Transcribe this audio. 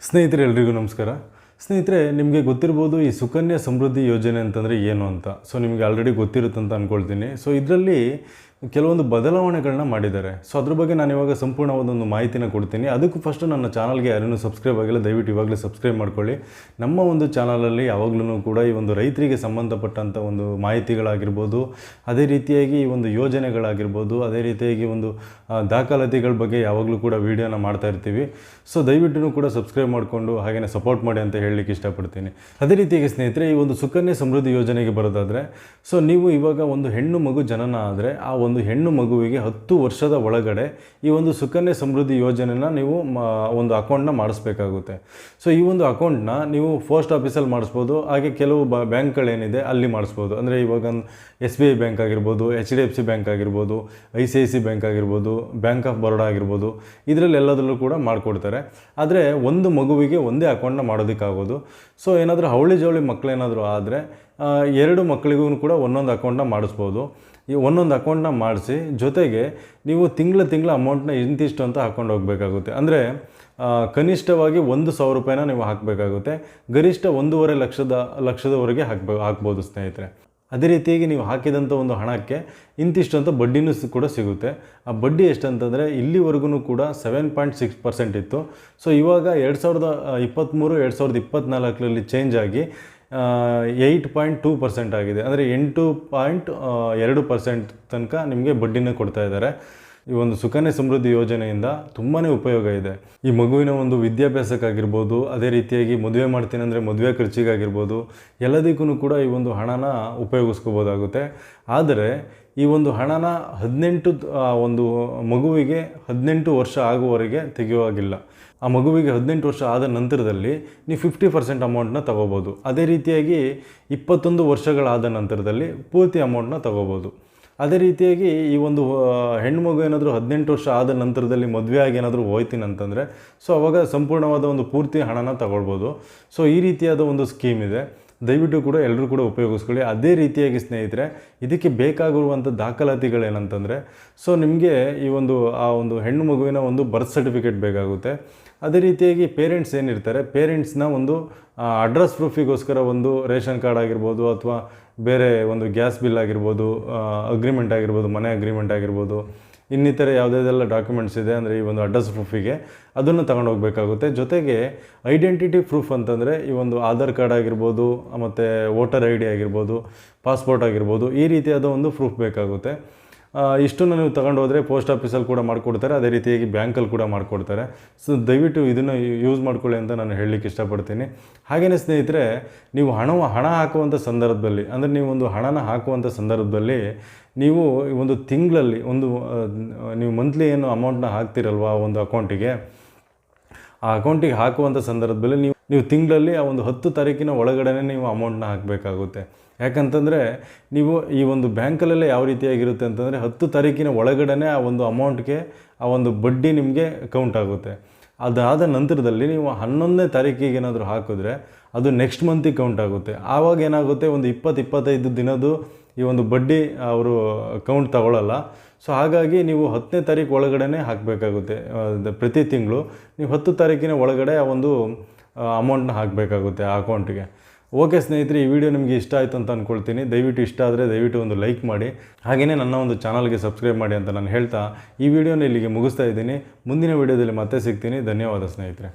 ಸ್ನೇಹಿತರೆ, ಎಲ್ರಿಗೂ ನಮಸ್ಕಾರ. ಸ್ನೇಹಿತರೆ, ನಿಮಗೆ ಗೊತ್ತಿರ್ಬೋದು ಈ ಸುಕನ್ಯಾ ಸಮೃದ್ಧಿ ಯೋಜನೆ ಅಂತಂದರೆ ಏನು ಅಂತ. ಸೊ ನಿಮಗೆ ಆಲ್ರೆಡಿ ಗೊತ್ತಿರುತ್ತೆ ಅಂತ ಅಂದ್ಕೊಳ್ತೀನಿ ಸೊ ಇದರಲ್ಲಿ ಕೆಲವೊಂದು ಬದಲಾವಣೆಗಳನ್ನ ಮಾಡಿದ್ದಾರೆ. ಸೊ ಅದ್ರ ಬಗ್ಗೆ ನಾನು ಇವಾಗ ಸಂಪೂರ್ಣವಾದ ಒಂದು ಮಾಹಿತಿನ ಕೊಡ್ತೀನಿ. ಅದಕ್ಕೂ ಫಸ್ಟ್ ನನ್ನ ಚಾನಲ್ಗೆ ಯಾರೂ ಸಬ್ಸ್ಕ್ರೈಬ್ ಆಗಿಲ್ಲ, ದಯವಿಟ್ಟು ಇವಾಗಲೇ ಸಬ್ಸ್ಕ್ರೈಬ್ ಮಾಡ್ಕೊಳ್ಳಿ. ನಮ್ಮ ಒಂದು ಚಾನಲಲ್ಲಿ ಯಾವಾಗಲೂ ಕೂಡ ಈ ಒಂದು ರೈತರಿಗೆ ಸಂಬಂಧಪಟ್ಟಂಥ ಒಂದು ಮಾಹಿತಿಗಳಾಗಿರ್ಬೋದು, ಅದೇ ರೀತಿಯಾಗಿ ಈ ಒಂದು ಯೋಜನೆಗಳಾಗಿರ್ಬೋದು, ಅದೇ ರೀತಿಯಾಗಿ ಒಂದು ದಾಖಲಾತಿಗಳ ಬಗ್ಗೆ ಯಾವಾಗಲೂ ಕೂಡ ವೀಡಿಯೋನ ಮಾಡ್ತಾ ಇರ್ತೀವಿ. ಸೊ ದಯವಿಟ್ಟು ಕೂಡ ಸಬ್ಸ್ಕ್ರೈಬ್ ಮಾಡಿಕೊಂಡು ಹಾಗೆಯೇ ಸಪೋರ್ಟ್ ಮಾಡಿ ಅಂತ ಹೇಳಲಿಕ್ಕೆ ಇಷ್ಟಪಡ್ತೀನಿ. ಅದೇ ರೀತಿಯಾಗಿ ಸ್ನೇಹಿತರೆ, ಈ ಒಂದು ಸುಕನ್ಯಾ ಸಮೃದ್ಧಿ ಯೋಜನೆಗೆ ಬರೋದಾದರೆ ಸೊ ನೀವು ಇವಾಗ ಒಂದು ಹೆಣ್ಣು ಮಗು ಜನನ ಆದರೆ, ಆ ಒಂದು ಹೆಣ್ಣು ಮಗುವಿಗೆ ಹತ್ತು ವರ್ಷದ ಒಳಗಡೆ ಈ ಒಂದು ಸುಕನ್ಯಾ ಸಮೃದ್ಧಿ ಯೋಜನೆನ ನೀವು ಒಂದು ಅಕೌಂಟ್ನ ಮಾಡಿಸ್ಬೇಕಾಗುತ್ತೆ. ಸೊ ಈ ಒಂದು ಅಕೌಂಟ್ನ ನೀವು ಪೋಸ್ಟ್ ಆಫೀಸಲ್ಲಿ ಮಾಡಿಸ್ಬೋದು, ಹಾಗೆ ಕೆಲವು ಬ, ಬ್ಯಾಂಕ್ಗಳೇನಿದೆ ಅಲ್ಲಿ ಮಾಡಿಸ್ಬೋದು. ಅಂದರೆ ಇವಾಗ ಎಸ್ ಬಿ ಐ ಬ್ಯಾಂಕ್ ಆಗಿರ್ಬೋದು, H D F C bank ಆಗಿರ್ಬೋದು, I C I C bank ಆಗಿರ್ಬೋದು, ಬ್ಯಾಂಕ್ ಆಫ್ ಬರೋಡಾ ಆಗಿರ್ಬೋದು, ಇದರಲ್ಲಿ ಎಲ್ಲದರಲ್ಲೂ ಕೂಡ ಮಾಡಿಕೊಡ್ತಾರೆ. ಆದರೆ ಒಂದು ಮಗುವಿಗೆ ಒಂದೇ ಅಕೌಂಟ್ನ ಮಾಡೋದಕ್ಕಾಗೋದು. ಸೊ ಏನಾದರೂ ಹವಳಿ ಜವಳಿ ಮಕ್ಕಳೇನಾದರೂ ಆದರೆ ಎರಡು ಮಕ್ಕಳಿಗೂ ಕೂಡ ಒಂದೊಂದು ಅಕೌಂಟ್ನ ಮಾಡಿಸ್ಬೋದು. ಈ ಒಂದೊಂದು ಅಕೌಂಟ್ನ ಮಾಡಿಸಿ, ಜೊತೆಗೆ ನೀವು ತಿಂಗಳ ತಿಂಗಳ ಅಮೌಂಟ್ನ ಇಂತಿಷ್ಟು ಅಂತ ಹಾಕ್ಕೊಂಡು ಹೋಗಬೇಕಾಗುತ್ತೆ. ಅಂದರೆ ಕನಿಷ್ಠವಾಗಿ ಒಂದು ಸಾವಿರ ರೂಪಾಯಿನ ನೀವು ಹಾಕಬೇಕಾಗುತ್ತೆ. ಗರಿಷ್ಠ ಒಂದೂವರೆ ಲಕ್ಷದ, ಲಕ್ಷದವರೆಗೆ ಹಾಕ್ಬೇಕು ಹಾಕ್ಬೋದು ಸ್ನೇಹಿತರೆ. ಅದೇ ರೀತಿಯಾಗಿ ನೀವು ಹಾಕಿದಂಥ ಒಂದು ಹಣಕ್ಕೆ ಇಂತಿಷ್ಟು ಅಂತ ಬಡ್ಡಿನೂ ಕೂಡ ಸಿಗುತ್ತೆ. ಆ ಬಡ್ಡಿ ಎಷ್ಟಂತಂದರೆ ಇಲ್ಲಿವರೆಗೂ ಕೂಡ ಸೆವೆನ್ ಪಾಯಿಂಟ್ ಸಿಕ್ಸ್ ಪರ್ಸೆಂಟ್ ಇತ್ತು. ಸೊ ಇವಾಗ ಎರಡು ಸಾವಿರದ ಇಪ್ಪತ್ತ್ಮೂರು ಎರಡು ಸಾವಿರದ ಇಪ್ಪತ್ತ್ನಾಲ್ಕರಲ್ಲಿ ಚೇಂಜ್ ಆಗಿ ಏಯ್ಟ್ ಪಾಯಿಂಟ್ ಟೂ ಪರ್ಸೆಂಟ್ ಆಗಿದೆ. ಅಂದರೆ ಎಂಟು ಪಾಯಿಂಟ್ ಎರಡು ಪರ್ಸೆಂಟ್ ತನಕ ನಿಮಗೆ ಬಡ್ಡಿನ ಕೊಡ್ತಾ ಇದ್ದಾರೆ. ಈ ಒಂದು ಸುಕನ್ಯಾ ಸಮೃದ್ಧಿ ಯೋಜನೆಯಿಂದ ತುಂಬಾ ಉಪಯೋಗ ಇದೆ. ಈ ಮಗುವಿನ ಒಂದು ವಿದ್ಯಾಭ್ಯಾಸಕ್ಕಾಗಿರ್ಬೋದು, ಅದೇ ರೀತಿಯಾಗಿ ಮದುವೆ ಮಾಡ್ತೀನಿ ಅಂದರೆ ಮದುವೆ ಖರ್ಚಿಗಾಗಿರ್ಬೋದು, ಎಲ್ಲದಕ್ಕೂ ಕೂಡ ಈ ಒಂದು ಹಣನ ಉಪಯೋಗಿಸ್ಕೋಬೋದಾಗುತ್ತೆ. ಆದರೆ ಈ ಒಂದು ಹಣನ ಹದಿನೆಂಟು ಒಂದು ಮಗುವಿಗೆ ಹದಿನೆಂಟು ವರ್ಷ ಆಗುವವರೆಗೆ ತೆಗೆಯುವಾಗಿಲ್ಲ. ಆ ಮಗುವಿಗೆ ಹದಿನೆಂಟು ವರ್ಷ ಆದ ನಂತರದಲ್ಲಿ ನೀವು ಫಿಫ್ಟಿ ಪರ್ಸೆಂಟ್ ಅಮೌಂಟ್ನ ತಗೋಬೋದು. ಅದೇ ರೀತಿಯಾಗಿ ಇಪ್ಪತ್ತೊಂದು ವರ್ಷಗಳಾದ ನಂತರದಲ್ಲಿ ಪೂರ್ತಿ ಅಮೌಂಟ್ನ ತಗೋಬೋದು. ಅದೇ ರೀತಿಯಾಗಿ ಈ ಒಂದು ಹೆಣ್ಣು ಮಗು ಏನಾದರೂ ಹದಿನೆಂಟು ವರ್ಷ ಆದ ನಂತರದಲ್ಲಿ ಮದುವೆ ಆಗಿ ಏನಾದರೂ ಹೋಯ್ತೀನಿ ಅಂತಂದರೆ ಸೊ ಅವಾಗ ಸಂಪೂರ್ಣವಾದ ಒಂದು ಪೂರ್ತಿ ಹಣನ ತಗೊಳ್ಬೋದು. ಸೊ ಈ ರೀತಿಯಾದ ಒಂದು ಸ್ಕೀಮ್ ಇದೆ. ದಯವಿಟ್ಟು ಕೂಡ ಎಲ್ಲರೂ ಕೂಡ ಉಪಯೋಗಿಸ್ಕೊಳ್ಳಿ. ಅದೇ ರೀತಿಯಾಗಿ ಸ್ನೇಹಿತರೆ, ಇದಕ್ಕೆ ಬೇಕಾಗಿರುವಂಥ ದಾಖಲಾತಿಗಳೇನಂತಂದರೆ, ಸೊ ನಿಮಗೆ ಈ ಒಂದು, ಆ ಒಂದು ಹೆಣ್ಣು ಮಗುವಿನ ಒಂದು ಬರ್ತ್ ಸರ್ಟಿಫಿಕೇಟ್ ಬೇಕಾಗುತ್ತೆ. ಅದೇ ರೀತಿಯಾಗಿ ಪೇರೆಂಟ್ಸ್ ಏನಿರ್ತಾರೆ ಪೇರೆಂಟ್ಸ್ನ ಒಂದು ಅಡ್ರೆಸ್ ಪ್ರೂಫಿಗೋಸ್ಕರ ಒಂದು ರೇಷನ್ ಕಾರ್ಡ್ ಆಗಿರ್ಬೋದು ಅಥವಾ ಬೇರೆ ಒಂದು ಗ್ಯಾಸ್ ಬಿಲ್ ಆಗಿರ್ಬೋದು ಅಗ್ರಿಮೆಂಟ್ ಆಗಿರ್ಬೋದು, ಮನೆ ಅಗ್ರಿಮೆಂಟ್ ಆಗಿರ್ಬೋದು ಇನ್ನಿತರೆ ಯಾವುದೇದೆಲ್ಲ ಡಾಕ್ಯುಮೆಂಟ್ಸ್ ಇದೆ, ಅಂದರೆ ಈ ಒಂದು ಅಡ್ರೆಸ್ ಪ್ರೂಫಿಗೆ ಅದನ್ನು ತಗೊಂಡು ಹೋಗಬೇಕಾಗುತ್ತೆ. ಜೊತೆಗೆ ಐಡೆಂಟಿಟಿ ಪ್ರೂಫ್ ಅಂತಂದರೆ ಈ ಒಂದು ಆಧಾರ್ ಕಾರ್ಡ್ ಆಗಿರ್ಬೋದು, ಮತ್ತು ವೋಟರ್ ಐ ಡಿ ಆಗಿರ್ಬೋದು ಪಾಸ್ಪೋರ್ಟ್ ಆಗಿರ್ಬೋದು, ಈ ರೀತಿಯಾದ ಒಂದು ಪ್ರೂಫ್ ಬೇಕಾಗುತ್ತೆ. ಇಷ್ಟನ್ನು ನೀವು ತಗೊಂಡು ಹೋದರೆ ಪೋಸ್ಟ್ ಆಫೀಸಲ್ಲಿ ಕೂಡ ಮಾಡಿಕೊಡ್ತಾರೆ. ಅದೇ ರೀತಿಯಾಗಿ ಬ್ಯಾಂಕಲ್ಲಿ ಕೂಡ ಮಾಡಿಕೊಡ್ತಾರೆ. ಸೊ ದಯವಿಟ್ಟು ಇದನ್ನು ಯೂಸ್ ಮಾಡ್ಕೊಳ್ಳಿ ಅಂತ ನಾನು ಹೇಳಲಿಕ್ಕೆ ಇಷ್ಟಪಡ್ತೀನಿ. ಹಾಗೆಯೇ ಸ್ನೇಹಿತರೆ, ನೀವು ಹಣ ಹಣ ಹಾಕುವಂಥ ಸಂದರ್ಭದಲ್ಲಿ, ಅಂದರೆ ನೀವು ಒಂದು ಹಣನ ಹಾಕುವಂಥ ಸಂದರ್ಭದಲ್ಲಿ ನೀವು ಒಂದು ತಿಂಗಳಲ್ಲಿ ಒಂದು ನೀವು ಮಂತ್ಲಿ ಏನು ಅಮೌಂಟ್ನ ಹಾಕ್ತಿರಲ್ವ ಒಂದು ಅಕೌಂಟಿಗೆ ಆ ಅಕೌಂಟಿಗೆ ಹಾಕುವಂಥ ಸಂದರ್ಭದಲ್ಲಿ ನೀವು ನೀವು ತಿಂಗಳಲ್ಲಿ ಆ ಒಂದು ಹತ್ತು ತಾರೀಕಿನ ಒಳಗಡೆ ನೀವು ಅಮೌಂಟ್ನ ಹಾಕಬೇಕಾಗುತ್ತೆ. ಯಾಕಂತಂದರೆ ನೀವು ಈ ಒಂದು ಬ್ಯಾಂಕಲ್ಲೆಲ್ಲ ಯಾವ ರೀತಿಯಾಗಿರುತ್ತೆ ಅಂತಂದರೆ ಹತ್ತು ತಾರೀಕಿನ ಒಳಗಡೆ ಆ ಒಂದು ಅಮೌಂಟ್ಗೆ ಆ ಒಂದು ಬಡ್ಡಿ ನಿಮಗೆ ಕೌಂಟ್ ಆಗುತ್ತೆ. ಅದಾದ ನಂತರದಲ್ಲಿ ನೀವು ಹನ್ನೊಂದನೇ ತಾರೀಕಿಗೆ ಏನಾದರೂ ಹಾಕಿದ್ರೆ ಅದು ನೆಕ್ಸ್ಟ್ ಮಂತಿಗೆ ಕೌಂಟ್ ಆಗುತ್ತೆ. ಆವಾಗ ಏನಾಗುತ್ತೆ ಒಂದು ಇಪ್ಪತ್ತು, ಇಪ್ಪತ್ತೈದು ದಿನದ್ದು ಈ ಒಂದು ಬಡ್ಡಿ ಅವರು ಕೌಂಟ್ ತಗೊಳ್ಳಲ್ಲ ಸೊ ಹಾಗಾಗಿ ನೀವು ಹತ್ತನೇ ತಾರೀಕು ಒಳಗಡೆ ಹಾಕಬೇಕಾಗುತ್ತೆ ಪ್ರತಿ ತಿಂಗಳು. ನೀವು ಹತ್ತು ತಾರೀಕಿನ ಒಳಗಡೆ ಆ ಒಂದು ಅಮೌಂಟ್ನ ಹಾಕಬೇಕಾಗುತ್ತೆ ಆ ಅಕೌಂಟಿಗೆ ಓಕೆ ಸ್ನೇಹಿತರೆ, ಈ ವಿಡಿಯೋ ನಿಮಗೆ ಇಷ್ಟ ಆಯಿತು ಅಂತ ಅಂದ್ಕೊಳ್ತೀನಿ ದಯವಿಟ್ಟು ಇಷ್ಟ ಆದರೆ ದಯವಿಟ್ಟು ಒಂದು ಲೈಕ್ ಮಾಡಿ. ಹಾಗೆಯೇ ನನ್ನ ಒಂದು ಚಾನಲ್ಗೆ ಸಬ್ಸ್ಕ್ರೈಬ್ ಮಾಡಿ ಅಂತ ನಾನು ಹೇಳ್ತಾ ಈ ವಿಡಿಯೋನ ಇಲ್ಲಿಗೆ ಮುಗಿಸ್ತಾ ಇದ್ದೀನಿ. ಮುಂದಿನ ವಿಡಿಯೋದಲ್ಲಿ ಮತ್ತೆ ಸಿಗ್ತೀನಿ. ಧನ್ಯವಾದ ಸ್ನೇಹಿತರೆ.